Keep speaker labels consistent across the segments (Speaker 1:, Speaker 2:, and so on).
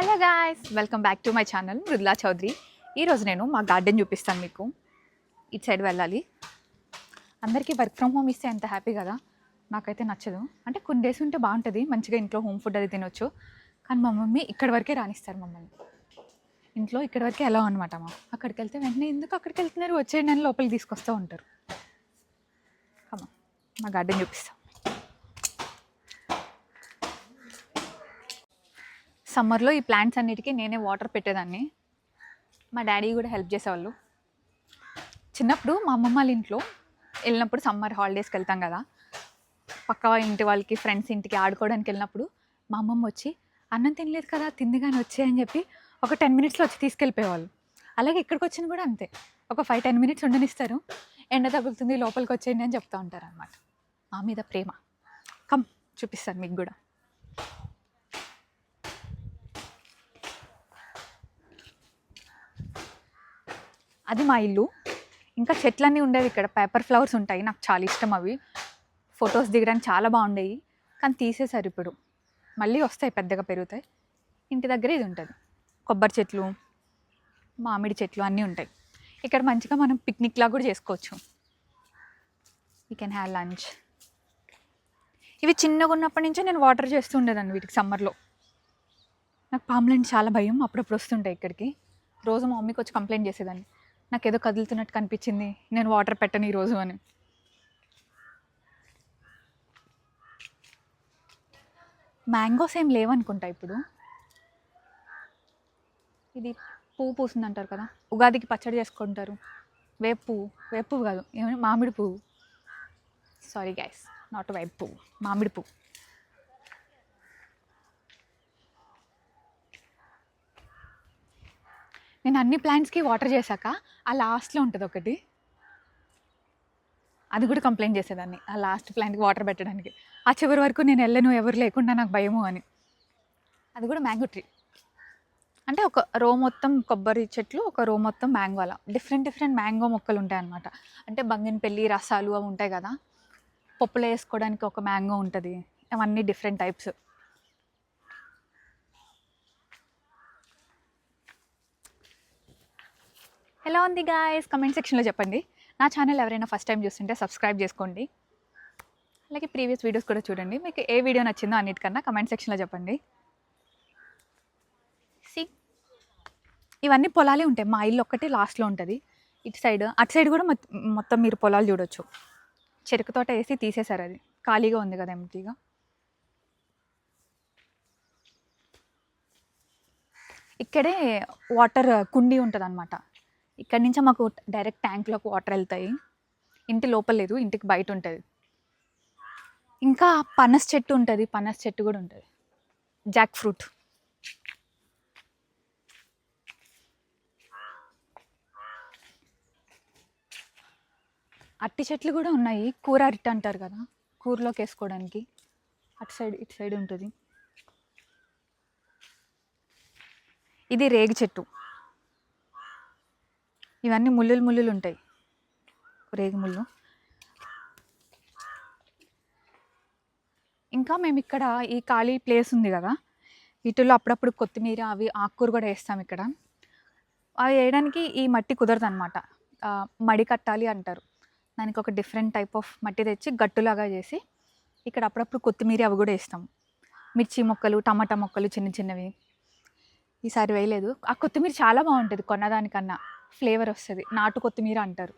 Speaker 1: Hello guys welcome back to my channel Mrudula Chowdary ఈరోజు నేను మా గార్డెన్ చూపిస్తాను మీకు. ఇటు సైడ్ వెళ్ళాలి. అందరికీ వర్క్ ఫ్రమ్ హోమ్ ఇస్తే ఎంత హ్యాపీ కదా. నాకైతే నచ్చదు. అంటే కొన్ని డేస్ ఉంటే బాగుంటుంది. మంచిగా ఇంట్లో హోమ్ ఫుడ్ అది తినొచ్చు. కానీ మా మమ్మీ ఇక్కడి వరకే రానిస్తారు మమ్మల్ని. ఇంట్లో ఇక్కడి వరకే ఎలా అనమాట మా. అక్కడికి వెళ్తే వెంటనే ఎందుకు అక్కడికి వెళ్తున్నారు? వచ్చేయండి అని లోపలికి తీసుకొస్తూ ఉంటారు. మా గార్డెన్ చూపిస్తాం. సమ్మర్లో ఈ ప్లాంట్స్ అన్నిటికీ నేనే వాటర్ పెట్టేదాన్ని. మా డాడీ కూడా హెల్ప్ చేసేవాళ్ళు. చిన్నప్పుడు మా అమ్మమ్మ వాళ్ళ ఇంట్లో వెళ్ళినప్పుడు సమ్మర్ హాలిడేస్కి వెళ్తాం కదా. పక్క ఇంటి వాళ్ళకి ఫ్రెండ్స్ ఇంటికి ఆడుకోవడానికి వెళ్ళినప్పుడు మా అమ్మమ్మ వచ్చి అన్నం తినలేదు కదా తింది కానీ వచ్చాయని చెప్పి ఒక టెన్ మినిట్స్లో వచ్చి తీసుకెళ్ళిపోయేవాళ్ళు. అలాగే ఇక్కడికి వచ్చిన కూడా అంతే. ఒక ఫైవ్ టెన్ మినిట్స్ ఉండనిస్తారు. ఎండ తగులుతుంది లోపలికి వచ్చేయండి అని చెప్తూ ఉంటారు అనమాట మా మీద ప్రేమ. కమ్ చూపిస్తాను మీకు కూడా. అది మా ఇల్లు. ఇంకా చెట్లన్నీ ఉండేవి ఇక్కడ. పేపర్ ఫ్లవర్స్ ఉంటాయి. నాకు చాలా ఇష్టం అవి. ఫొటోస్ దిగడానికి చాలా బాగుండేవి. కానీ తీసేశారు ఇప్పుడు. మళ్ళీ వస్తాయి పెద్దగా పెరుగుతాయి. ఇంటి దగ్గర ఇది ఉంటుంది. కొబ్బరి చెట్లు మామిడి చెట్లు అన్నీ ఉంటాయి. ఇక్కడ మంచిగా మనం పిక్నిక్ కూడా చేసుకోవచ్చు. యూ కెన్ హ్యావ్ లంచ్ ఇవి చిన్నగా ఉన్నప్పటి నుంచే నేను వాటర్ చేస్తూ ఉండేదాన్ని వీటికి సమ్మర్లో నాకు పాములంటే చాలా భయం. అప్పుడప్పుడు వస్తుంటాయి ఇక్కడికి. రోజు మా మమ్మీకి వచ్చి కంప్లైంట్ చేసేదాన్ని. నాకు ఏదో కదులుతున్నట్టు కనిపించింది. నేను వాటర్ పెట్టను ఈరోజు అని. మ్యాంగోస్ ఏం లేవనుకుంటా ఇప్పుడు. ఇది పువ్వు పూసింది అంటారు కదా ఉగాదికి పచ్చడి చేసుకుంటారు. వేపు పువ్వు వేపు పువ్వు కాదు ఏమైనా? మామిడి పువ్వు. సారీ గైస్ నాట్ వేపు పువ్వు మామిడి పువ్వు. నేను అన్ని ప్లాంట్స్కి వాటర్ చేశాక ఆ లాస్ట్లో ఉంటుంది ఒకటి. అది కూడా కంప్లైంట్ చేసేదాన్ని ఆ లాస్ట్ ప్లాంట్కి వాటర్ పెట్టడానికి. ఆ చివరి వరకు నేను వెళ్ళను ఎవరు లేకుండా నాకు భయము అని. అది కూడా మ్యాంగో ట్రీ. అంటే ఒక రో మొత్తం కొబ్బరి చెట్లు ఒక రో మొత్తం మ్యాంగో అలా. డిఫరెంట్ డిఫరెంట్ మ్యాంగో మొక్కలు ఉంటాయి అన్నమాట. అంటే బంగినపల్లి రసాలు అవి ఉంటాయి కదా పప్పులో వేసుకోవడానికి ఒక మ్యాంగో ఉంటుంది. అవన్నీ డిఫరెంట్ టైప్స్. ఎలా ఉంది గాయస్ కమెంట్ సెక్షన్లో చెప్పండి. నా ఛానల్ ఎవరైనా ఫస్ట్ టైం చూస్తుంటే సబ్స్క్రైబ్ చేసుకోండి. అలాగే ప్రీవియస్ వీడియోస్ కూడా చూడండి. మీకు ఏ వీడియో నచ్చిందో అన్నిటికన్నా కమెంట్ సెక్షన్లో చెప్పండి. సి ఇవన్నీ పొలాలే ఉంటాయి. మా ఇల్లు ఒక్కటి లాస్ట్లో ఉంటుంది. ఇటు సైడ్ అటు సైడ్ కూడా మొత్తం మీరు పొలాలు చూడొచ్చు. చెరుకు తోట వేసి తీసేశారు అది. ఖాళీగా ఉంది కదా ఎంటీగా ఇక్కడే వాటర్ కుండీ ఉంటుంది అనమాట ఇక్కడి నుంచి మాకు డైరెక్ట్ ట్యాంక్లోకి వాటర్ వెళ్తాయి. ఇంటి లోపల లేదు ఇంటికి బయట ఉంటుంది. ఇంకా పనస్ చెట్టు ఉంటుంది పనస్ చెట్టు కూడా ఉంటుంది. Jackfruit. అట్టి చెట్లు కూడా ఉన్నాయి. కూర అరటి అంటారు కదా కూరలోకి వేసుకోవడానికి. అటు సైడ్ ఇటు సైడ్ ఉంటుంది. ఇది రేగి చెట్టు. ఇవన్నీ ముళ్ళులు ముళ్ళులు ఉంటాయి. రేగి ముళ్ళు. ఇంకా మేము ఇక్కడ ఈ ఖాళీ ప్లేస్ ఉంది కదా. వీటిల్లో అప్పుడప్పుడు కొత్తిమీర అవి ఆకుకూర కూడా వేస్తాం ఇక్కడ. అవి వేయడానికి ఈ మట్టి కుదరదు అనమాట మడి కట్టాలి అంటారు. దానికి ఒక డిఫరెంట్ టైప్ ఆఫ్ మట్టి తెచ్చి గట్టులాగా చేసి ఇక్కడ అప్పుడప్పుడు కొత్తిమీర అవి కూడా వేస్తాం. మిర్చి మొక్కలు టమాటా మొక్కలు చిన్న చిన్నవి. ఈసారి వేయలేదు. ఆ కొత్తిమీర చాలా బాగుంటుంది కొన్నదానికన్నా. ఫ్లేవర్ వస్తుంది. నాటు కొత్తిమీర అంటారు.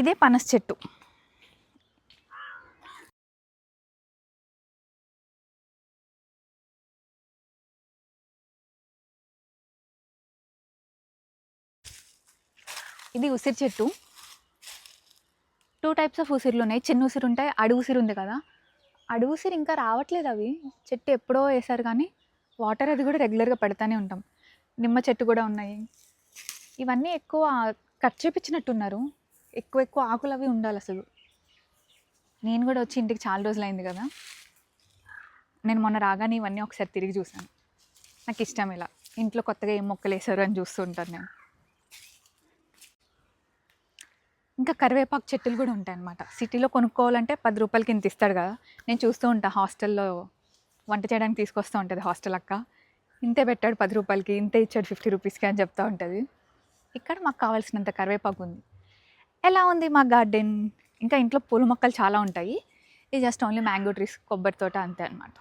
Speaker 1: ఇదే పనస చెట్టు. ఇది ఉసిరి చెట్టు. టూ టైప్స్ ఆఫ్ ఉసిరిలు ఉన్నాయి. చిన్న ఉసిరి ఉంటాయి అడుగు ఉసిరి ఉంది కదా. అడుగు ఉసిరి ఇంకా రావట్లేదు అవి. చెట్టు ఎప్పుడో వేసారు కానీ వాటర్ అది కూడా రెగ్యులర్గా పెడతానే ఉంటాం. నిమ్మ చెట్టు కూడా ఉన్నాయి. ఇవన్నీ ఎక్కువ కట్ చేపించినట్టున్నారు. ఎక్కువ ఎక్కువ ఆకులు అవి ఉండాలి అసలు. నేను కూడా వచ్చి ఇంటికి చాలా రోజులు అయింది కదా. నేను మొన్న రాగానే ఇవన్నీ ఒకసారి తిరిగి చూసాను నాకు ఇష్టం ఇలా. ఇంట్లో కొత్తగా ఏం మొక్కలు వేసారు అని చూస్తూ ఉంటాను నేను. ఇంకా కరివేపాకు చెట్టులు కూడా ఉంటాయి అన్నమాట. సిటీలో కొనుక్కోవాలంటే పది రూపాయలకి ఇంత ఇస్తాడు కదా. నేను చూస్తూ ఉంటాను హాస్టల్లో వంట చేయడానికి తీసుకొస్తూ ఉంటుంది హాస్టల్ అక్క. ఇంతే పెట్టాడు పది రూపాయలకి ఇంతే ఇచ్చాడు ఫిఫ్టీ రూపీస్కి అని చెప్తూ ఉంటుంది. ఇక్కడ మాకు కావాల్సినంత కరివేపాకు ఉంది. ఎలా ఉంది మా గార్డెన్? ఇంకా ఇంట్లో పూల మొక్కలు చాలా ఉంటాయి. ఇది జస్ట్ ఓన్లీ మ్యాంగో ట్రీస్ కొబ్బరి తోట అంతే అనమాట